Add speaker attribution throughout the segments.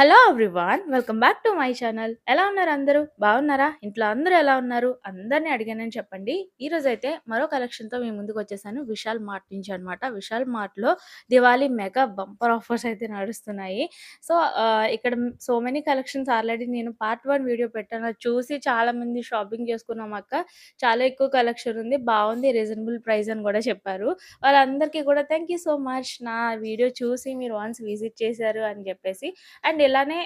Speaker 1: Hello everyone welcome back to my channel. ఎలా ఉన్నారు అందరూ? బాగున్నారా? ఇంట్లో అందరూ ఎలా ఉన్నారు? అందరినీ అడిగానని చెప్పండి. ఈరోజు అయితే మరో కలెక్షన్తో మీ ముందుకు వచ్చేసాను. విశాల్ మార్ట్ నుంచి అనమాట విశాల్ మార్ట్లో దివాళీ మెగా బంపర్ ఆఫర్స్ అయితే నడుస్తున్నాయి. సో ఇక్కడ సో మెనీ కలెక్షన్స్ ఆల్రెడీ నేను పార్ట్ వన్ వీడియో పెట్టాను. చూసి చాలామంది షాపింగ్ చేసుకున్నాం అక్క. చాలా ఎక్కువ కలెక్షన్ ఉంది. బాగుంది రీజనబుల్ ప్రైస్ అని కూడా చెప్పారు. వాళ్ళందరికీ కూడా థ్యాంక్ యూ సో మచ్ నా వీడియో చూసి మీరు వన్స్ విజిట్ చేశారు అని చెప్పేసి. అండ్ ఇలానే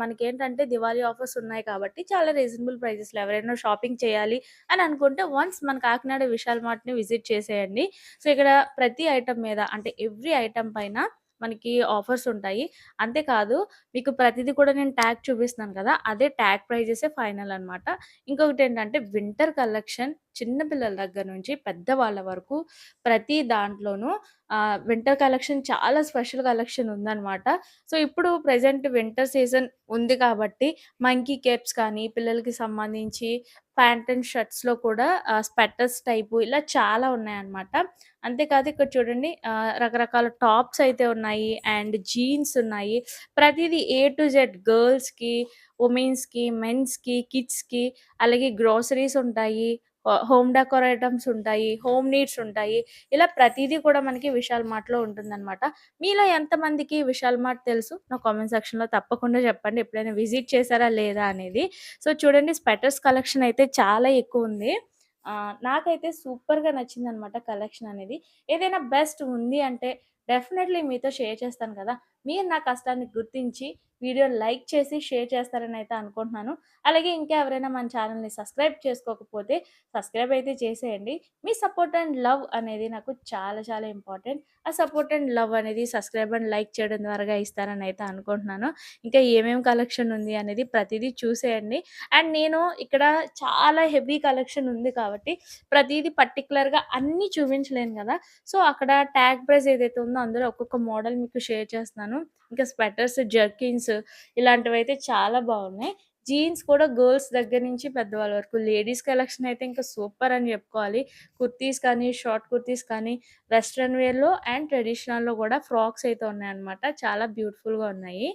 Speaker 1: మనకి ఏంటంటే దివాళీ ఆఫర్స్ ఉన్నాయి కాబట్టి చాలా రీజనబుల్ ప్రైజెస్‌లో ఎవరైనా షాపింగ్ చేయాలి అని అనుకుంటే వన్స్ మన కాకినాడ విశాల్ మార్ట్‌ని విజిట్ చేసేయండి. సో, ఇక్కడ ప్రతి ఐటెం మీద అంటే ఎవ్రీ ఐటెం పైన మనకి ఆఫర్స్ ఉంటాయి. అంతేకాదు మీకు ప్రతిదీ కూడా నేను ట్యాగ్ చూపిస్తున్నాను కదా! అదే ట్యాగ్ ప్రైజెసే ఫైనల్ అనమాట. ఇంకొకటేంటంటే వింటర్ కలెక్షన్ చిన్నపిల్లల దగ్గర నుంచి పెద్దవాళ్ళ వరకు ప్రతి దాంట్లోనూ వింటర్ కలెక్షన్ చాలా స్పెషల్ కలెక్షన్ ఉందన్నమాట సో, ఇప్పుడు ప్రజెంట్ వింటర్ సీజన్ ఉంది కాబట్టి మంకీ కేప్స్ కానీ, పిల్లలకి సంబంధించి ప్యాంట్ అండ్ షర్ట్స్‌లో కూడా స్పెటర్స్ టైపు ఇలా చాలా ఉన్నాయన్నమాట. అంతేకాదు ఇక్కడ చూడండి రకరకాల టాప్స్ అయితే ఉన్నాయి. అండ్ జీన్స్ ఉన్నాయి. ప్రతిదీ ఏ టు జెడ్ గర్ల్స్‌కి, ఉమెన్స్కి మెన్స్‌కి, కిడ్స్‌కి అలాగే గ్రోసరీస్ ఉంటాయి. హోమ్ డెకోర్ ఐటమ్స్ ఉంటాయి. హోమ్ నీడ్స్ ఉంటాయి. ఇలా ప్రతిదీ కూడా మనకి విశాల్ మార్ట్‌లో ఉంటుందనమాట. మీలో ఎంతమందికి విశాల్ మార్ట్ తెలుసు? నా కామెంట్ సెక్షన్‌లో తప్పకుండా చెప్పండి. ఎప్పుడైనా విజిట్ చేశారా లేదా అనేది. సో, చూడండి స్వెటర్స్ కలెక్షన్ అయితే చాలా ఎక్కువ ఉంది నాకైతే సూపర్‌గా నచ్చిందనమాట కలెక్షన్ అనేది. ఏదైనా బెస్ట్ ఉంది అంటే డెఫినెట్‌లీ మీతో షేర్ చేస్తాను కదా! మీరు నా కష్టాన్ని గుర్తించి వీడియో లైక్ చేసి షేర్ చేస్తారని అయితే అనుకుంటున్నాను. అలాగే ఇంకా ఎవరైనా మన ఛానల్ని సబ్స్క్రైబ్ చేసుకోకపోతే సబ్స్క్రైబ్ అయితే చేసేయండి. మీ సపోర్ట్ అండ్ లవ్ అనేది నాకు చాలా చాలా ఇంపార్టెంట్. ఆ సపోర్ట్ అండ్ లవ్ అనేది సబ్స్క్రైబ్ అండ్ లైక్ చేయడం ద్వారా ఇస్తారని అయితే అనుకుంటున్నాను. ఇంకా ఏమేమి కలెక్షన్ ఉంది అనేది ప్రతిదీ చూసేయండి. అండ్ నేను ఇక్కడ చాలా హెవీ కలెక్షన్ ఉంది కాబట్టి ప్రతిదీ పర్టిక్యులర్‌గా అన్నీ చూపించలేను కదా! సో, అక్కడ ట్యాగ్ ప్రైస్ ఏదైతే ఉందో అందులో ఒక్కొక్క మోడల్ మీకు షేర్ చేస్తున్నాను. ఇంకా స్వెటర్స్, జర్కిన్స్ ఇలాంటివైతే చాలా బాగున్నాయి. జీన్స్ కూడా గర్ల్స్ దగ్గర నుంచి పెద్దవాళ్ళ వరకు లేడీస్ కలెక్షన్ అయితే ఇంకా సూపర్ అని చెప్పుకోవాలి. కుర్తీస్ కానీ, షార్ట్ కుర్తీస్ కానీ, వెస్ట్రన్ వేర్‌లో అండ్ ట్రెడిషనల్‌లో కూడా ఫ్రాక్స్ అయితే ఉన్నాయన్నమాట. చాలా బ్యూటిఫుల్‌గా ఉన్నాయి.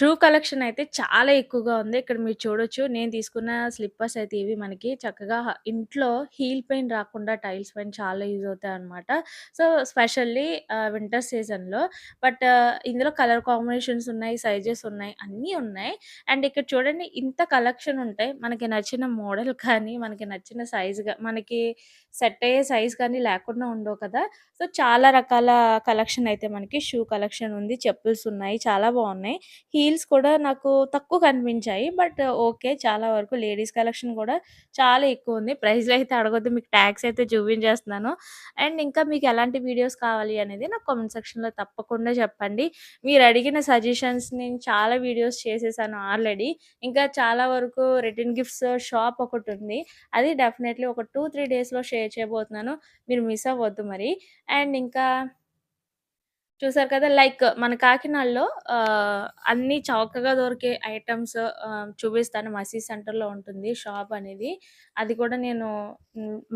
Speaker 1: షూ కలెక్షన్ అయితే చాలా ఎక్కువగా ఉంది. ఇక్కడ మీరు చూడొచ్చు. నేను తీసుకున్న స్లిప్పర్స్ అయితే ఇవి మనకి చక్కగా ఇంట్లో హీల్ పెయిన్ రాకుండా టైల్స్ పెయిన్ చాలా యూజ్ అవుతాయి అనమాట సో, స్పెషల్లీ వింటర్ సీజన్‌లో. బట్ ఇందులో కలర్ కాంబినేషన్స్ ఉన్నాయి, సైజెస్ ఉన్నాయి, అన్నీ ఉన్నాయి. అండ్ ఇక్కడ చూడండి ఇంత కలెక్షన్ ఉంటాయి మనకి నచ్చిన మోడల్ కానీ, మనకి నచ్చిన సైజ్ మనకి సెట్ అయ్యే సైజ్ కానీ లేకుండా ఉండవు కదా! సో, చాలా రకాల కలెక్షన్ అయితే మనకి షూ కలెక్షన్ ఉంది. చెప్పుల్స్ ఉన్నాయి. చాలా బాగున్నాయి హీల్ హీల్స్ కూడా నాకు తక్కువ కనిపించాయి. But okay. చాలా వరకు లేడీస్ కలెక్షన్ కూడా చాలా ఎక్కువ ఉంది ప్రైస్‌లు అయితే అడగొద్దు. మీకు ట్యాక్స్ అయితే చూపించేస్తున్నాను. అండ్ ఇంకా మీకు ఎలాంటి వీడియోస్ కావాలి అనేది నాకు కామెంట్ సెక్షన్‌లో తప్పకుండా చెప్పండి. మీరు అడిగిన సజెషన్స్ నేను చాలా వీడియోస్ చేసేసాను ఆల్రెడీ. ఇంకా చాలా వరకు రిటర్న్ గిఫ్ట్స్ షాప్ ఒకటి ఉంది అది డెఫినెట్లీ ఒక 2, 3 డేస్‌లో షేర్ చేయబోతున్నాను. మీరు మిస్ అవ్వద్దు మరి. అండ్ ఇంకా చూసారు కదా! లైక్ మన కాకినాడలో అన్ని చౌకగా దొరికే ఐటమ్స్ చూపిస్తాను. మసీ సెంటర్‌లో ఉంటుంది షాప్ అనేది. అది కూడా నేను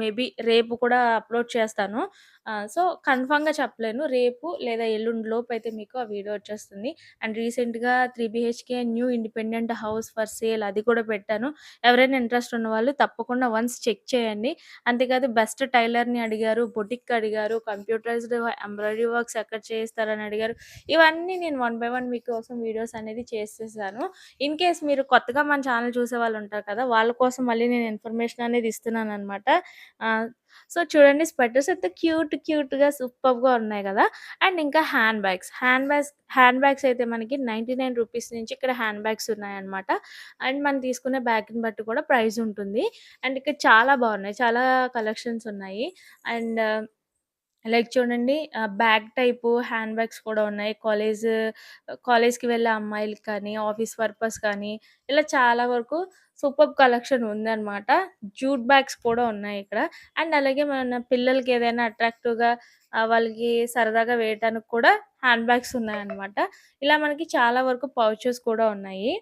Speaker 1: మేబీ రేపు కూడా అప్‌లోడ్ చేస్తాను. సో, కన్ఫామ్గా చెప్పలేను. రేపు లేదా ఎల్లుండి లోపైతే మీకు ఆ వీడియో వచ్చేస్తుంది. అండ్ రీసెంట్‌గా three BHK new independent house for sale అది కూడా పెట్టాను. ఎవరైనా ఇంట్రెస్ట్ ఉన్నవాళ్ళు తప్పకుండా వన్స్ చెక్ చేయండి. అంతేకాదు బెస్ట్ టైలర్‌ని అడిగారు, బొటిక్ అడిగారు, కంప్యూటరైజ్డ్ ఎంబ్రాయిడరీ వర్క్స్ ఎక్కడ చేయిస్తారని అడిగారు. ఇవన్నీ నేను వన్ బై వన్ మీకోసం వీడియోస్ అనేది చేసేసాను. ఇన్ కేస్ మీరు కొత్తగా మన ఛానల్ చూసే వాళ్ళు ఉంటారు కదా! వాళ్ళ కోసం మళ్ళీ నేను ఇన్ఫర్మేషన్ అనేది ఇస్తున్నాను అనమాట సో, చూడండి స్వెటర్స్ అయితే క్యూట్ క్యూట్‌గా సూపర్గా ఉన్నాయి కదా అండ్ ఇంకా hand bags. Hand bags hand bags అయితే మనకి 99 రూపీస్ నుంచి ఇక్కడ హ్యాండ్ బ్యాగ్స్ ఉన్నాయన్నమాట. అండ్ మనం తీసుకునే బ్యాగ్‌ని బట్టి కూడా ప్రైస్ ఉంటుంది. అండ్ ఇక్కడ చాలా బాగున్నాయి చాలా కలెక్షన్స్ ఉన్నాయి. అండ్ లైక్ చూడండి ఆహ్, బ్యాగ్ టైపు హ్యాండ్ బ్యాగ్స్ కూడా ఉన్నాయి. కాలేజ్ కాలేజ్‌కి వెళ్ళే అమ్మాయిలకి కానీ, ఆఫీస్ పర్పస్ కానీ, ఇలా చాలా వరకు సూపర్బ్ కలెక్షన్ ఉందన్నమాట. జూట్ బ్యాగ్స్ కూడా ఉన్నాయి ఇక్కడ. అండ్ అలాగే మన పిల్లలకి ఏదైనా అట్రాక్టివ్‌గా ఆహ్, వాళ్ళకి సరదాగా వేయటానికి కూడా హ్యాండ్ బ్యాగ్స్ ఉన్నాయన్నమాట. ఇలా మనకి చాలా వరకు పౌచెస్ కూడా ఉన్నాయి.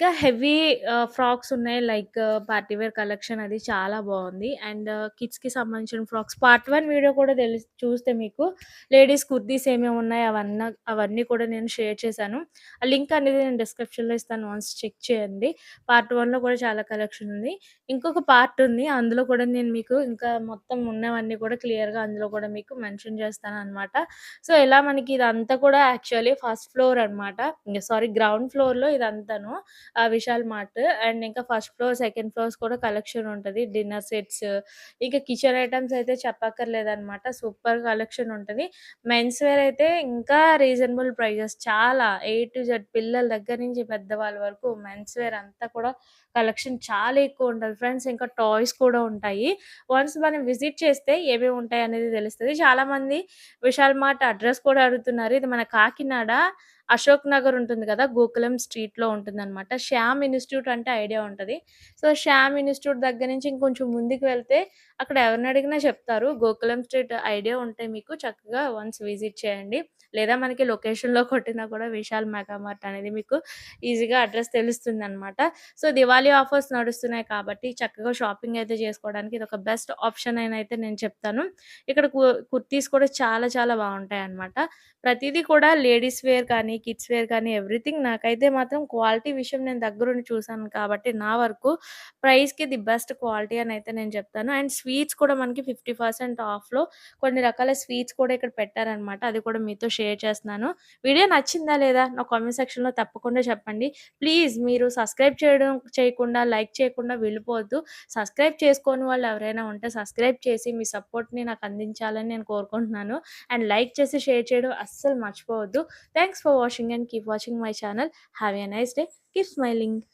Speaker 1: ఇంకా హెవీ ఆహ్, ఫ్రాక్స్ ఉన్నాయి. లైక్ పార్టీ వేర్ కలెక్షన్ అది చాలా బావుంది. అండ్ కిడ్స్‌కి సంబంధించిన ఫ్రాక్స్ పార్ట్ 1 వీడియో కూడా తెలిసి చూస్తే మీకు లేడీస్ కుర్తీస్ ఏమేమి ఉన్నాయి అవన్నీ అవన్నీ కూడా నేను షేర్ చేశాను. ఆ లింక్ అనేది నేను డిస్క్రిప్షన్‌లో ఇస్తాను. వన్స్ చెక్ చేయండి. పార్ట్ 1లో కూడా చాలా కలెక్షన్ ఉంది. ఇంకొక పార్ట్ ఉంది. అందులో కూడా నేను మీకు ఇంకా మొత్తం ఉన్నవన్నీ కూడా క్లియర్‌గా అందులో కూడా మీకు మెన్షన్ చేస్తాననమాట. సో, ఇలా మనకి ఇదంతా కూడా యాక్చువల్లీ ఫస్ట్ ఫ్లోర్ అనమాట. సారీ గ్రౌండ్ ఫ్లోర్‌లో ఇదంతాను. విశాల్ మార్ట్. అండ్ ఇంకా ఫస్ట్ ఫ్లోర్, సెకండ్ ఫ్లోర్స్ కూడా కలెక్షన్ ఉంటుంది డిన్నర్ సెట్స్ ఇంకా కిచెన్ ఐటమ్స్ అయితే చెప్పక్కర్లేదనమాట. సూపర్ కలెక్షన్ ఉంటుంది మెన్స్ వేర్ అయితే ఇంకా రీజనబుల్ ప్రైజెస్ చాలా ఏ టు జెడ్ పిల్లల దగ్గర నుంచి పెద్దవాళ్ళ వరకు మెన్స్ వేర్ అంతా కూడా కలెక్షన్ చాలా ఎక్కువ ఉంటుంది ఫ్రెండ్స్. ఇంకా టాయ్స్ కూడా ఉంటాయి. వన్స్ మనం విజిట్ చేస్తే ఏమేమి ఉంటాయనేది తెలుస్తుంది చాలామంది విశాల్ మార్ట్ అడ్రస్ కూడా అడుగుతున్నారు. ఇది మన కాకినాడ అశోక్ నగర్ ఉంటుంది కదా! గోకులం స్ట్రీట్‌లో ఉంటుంది అనమాట శ్యామ్ ఇన్‌స్టిట్యూట్ అంటే ఐడియా ఉంటుంది సో, శ్యామ్ ఇన్‌స్టిట్యూట్ దగ్గర నుంచి ఇంకొంచెం ముందుకు వెళ్తే అక్కడ ఎవరిని అడిగినా చెప్తారు. గోకులం స్ట్రీట్ ఐడియా ఉంటే మీకు చక్కగా వన్స్ విజిట్ చేయండి. లేదా మనకి లొకేషన్‌లో కొట్టినా కూడా విశాల్ మెగామార్ట్ అనేది మీకు ఈజీగా అడ్రస్ తెలుస్తుంది అనమాట సో, దివాళీ ఆఫర్స్ నడుస్తున్నాయి కాబట్టి చక్కగా షాపింగ్ అయితే చేసుకోవడానికి ఇది ఒక బెస్ట్ ఆప్షన్ అని అయితే నేను చెప్తాను. ఇక్కడ కు కుర్తీస్ కూడా చాలా చాలా బాగుంటాయి అనమాట ప్రతిదీ కూడా లేడీస్ వేర్ కానీ, కిడ్స్ వేర్ కానీ ఎవ్రీథింగ్ నాకైతే మాత్రం క్వాలిటీ విషయం నేను దగ్గరుండి చూసాను కాబట్టి నా వరకు ప్రైస్‌కి ది బెస్ట్ క్వాలిటీ అని అయితే నేను చెప్తాను. అండ్ స్వీట్స్ కూడా మనకి 50% ఆఫ్‌లో కొన్ని రకాల స్వీట్స్ కూడా ఇక్కడ పెట్టారనమాట. అది కూడా మీతో షేర్ చేస్తున్నాను. వీడియో నచ్చిందా లేదా? నా కామెంట్ సెక్షన్‌లో తప్పకుండా చెప్పండి. ప్లీజ్ మీరు సబ్స్క్రైబ్ చేయడం చేయకుండా, లైక్ చేయకుండా వెళ్ళిపోవద్దు. సబ్స్క్రైబ్ చేసుకోని వాళ్ళు ఎవరైనా ఉంటే సబ్స్క్రైబ్ చేసి మీ సపోర్ట్‌ని నాకు అందించాలని నేను కోరుకుంటున్నాను. అండ్ లైక్ చేసి షేర్ చేయడం అస్సలు మర్చిపోవద్దు. Thanks for watching watching and keep watching my channel. Have a nice day. Keep smiling.